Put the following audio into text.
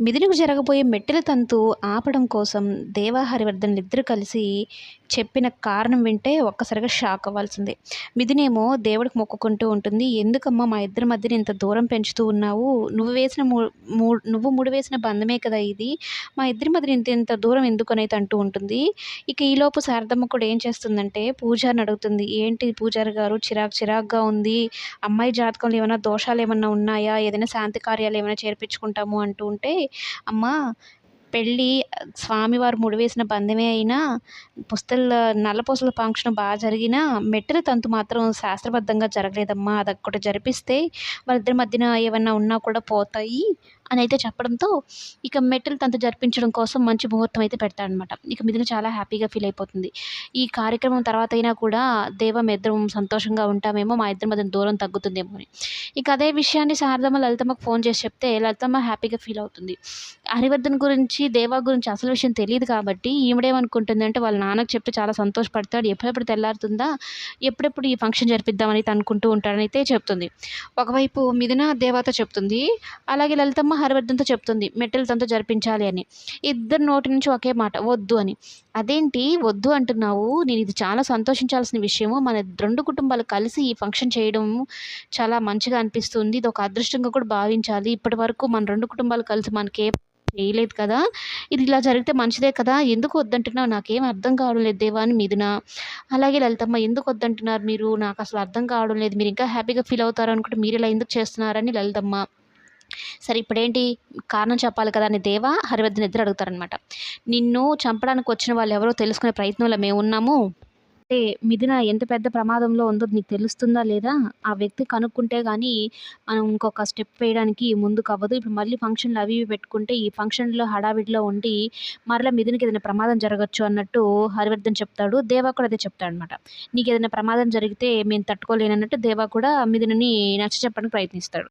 మిథునకు జరగబోయే మెట్టెల తంతు ఆపడం కోసం దేవా హరివర్ధన్ ఇద్దరు కలిసి చెప్పిన కారణం వింటే ఒక్కసారిగా షాక్ అవ్వాల్సిందే. మిథునేమో దేవుడికి మొక్కుకుంటూ ఉంటుంది. ఎందుకమ్మా మా ఇద్దరి మధ్యన ఇంత దూరం పెంచుతూ ఉన్నావు? నువ్వు వేసిన మూ నువ్వు ముడి వేసిన బంధమే కదా ఇది. మా ఇద్దరి మధ్యన ఇంత ఇంత దూరం ఎందుకు అనేది అంటూ ఉంటుంది. ఇక ఈలోపు శారదమ్మ కూడా ఏం చేస్తుందంటే పూజారిని అడుగుతుంది. ఏంటి పూజారి గారు చిరాకు చిరాకుగా ఉంది? అమ్మాయి జాతకంలో ఏమైనా దోషాలు ఏమైనా ఉన్నాయా? ఏదైనా శాంతి కార్యాలు ఏమైనా చేర్పించుకుంటాము అంటూ ఉంటే అమ్మ పెళ్ళి స్వామివారు ముడివేసిన బంధమే అయినా పుస్తల నల్లపూసల ఫంక్షన్ బాగా జరిగినా మెట్టిన తంతు మాత్రం శాస్త్రబద్ధంగా జరగలేదమ్మా. అదొక్కటి జరిపిస్తే వాళ్ళిద్దరి మధ్యన ఏమన్నా ఉన్నా కూడా పోతాయి. అని అయితే చెప్పడంతో ఇక మెట్టెల తంతు జరిపించడం కోసం మంచి ముహూర్తం అయితే పెడతాడనమాట. ఇక మిథున చాలా హ్యాపీగా ఫీల్ అయిపోతుంది. ఈ కార్యక్రమం తర్వాత అయినా కూడా దేవం ఇద్దరం సంతోషంగా ఉంటామేమో మా ఇద్దరి మధ్య దూరం తగ్గుతుందేమో అని. ఇక అదే విషయాన్ని శారదమ్మ లలితమ్మకు ఫోన్ చేసి చెప్తే లలితమ్మ హ్యాపీగా ఫీల్ అవుతుంది. హరివర్ధన్ గురించి దేవా గురించి అసలు విషయం తెలియదు కాబట్టి ఈవిడేమనుకుంటుంది అంటే వాళ్ళ నాన్నకు చెప్తే చాలా సంతోషపడతాడు. ఎప్పుడెప్పుడు తెల్లారుతుందా? ఎప్పుడెప్పుడు ఈ ఫంక్షన్ జరిపిద్దామని అనుకుంటూ ఉంటాడని అయితే చెప్తుంది. ఒకవైపు మిథున దేవత చెప్తుంది అలాగే లలితమ్మ హరివర్ధన్తో చెప్తుంది మెట్టెల తనతో జరిపించాలి అని. ఇద్దరు నోటి నుంచి ఒకే మాట వద్దు అని. అదేంటి? వద్దు అంటున్నావు. నేను ఇది చాలా సంతోషించాల్సిన విషయము. మన రెండు కుటుంబాలు కలిసి ఈ ఫంక్షన్ చేయడం చాలా మంచిగా అనిపిస్తుంది. ఇది ఒక అదృష్టంగా కూడా భావించాలి. ఇప్పటి వరకు మన రెండు కుటుంబాలు కలిసి మనకే చేయలేదు కదా. ఇది ఇలా జరిగితే మంచిదే కదా. ఎందుకు వద్దంటున్నావు? నాకేం అర్థం కావడం లేదు దేవా అని మిథున అలాగే లలితమ్మ ఎందుకు వద్దంటున్నారు మీరు? నాకు అసలు అర్థం కావడం లేదు. మీరు ఇంకా హ్యాపీగా ఫీల్ అవుతారు అనుకుంటే మీరు ఇలా ఎందుకు చేస్తున్నారని లలితమ్మ. సరే ఇప్పుడేంటి? కారణం చెప్పాలి కదా అని దేవా హరివర్ధన్ ఇద్దరు అడుగుతారనమాట నిన్ను చంపడానికి వచ్చిన వాళ్ళు ఎవరో తెలుసుకునే ప్రయత్నంలో మేము ఉన్నాము. అంటే మిథున ఎంత పెద్ద ప్రమాదంలో ఉందో నీకు తెలుస్తుందా లేదా? ఆ వ్యక్తి కనుక్కుంటే కానీ మనం ఇంకొక స్టెప్ వేయడానికి ముందుకు అవ్వదు. ఇప్పుడు మళ్ళీ ఫంక్షన్లు అవి ఇవి పెట్టుకుంటే ఈ ఫంక్షన్లో హడావిడిలో ఉండి మరలా మిథునికి ఏదైనా ప్రమాదం జరగచ్చు అన్నట్టు హరివర్ధన్ చెప్తాడు. దేవా కూడా అదే చెప్తాడు అనమాట నీకు ఏదైనా ప్రమాదం జరిగితే మేము తట్టుకోలేనన్నట్టు దేవా కూడా మిథునని నచ్చ చెప్పడానికి ప్రయత్నిస్తాడు.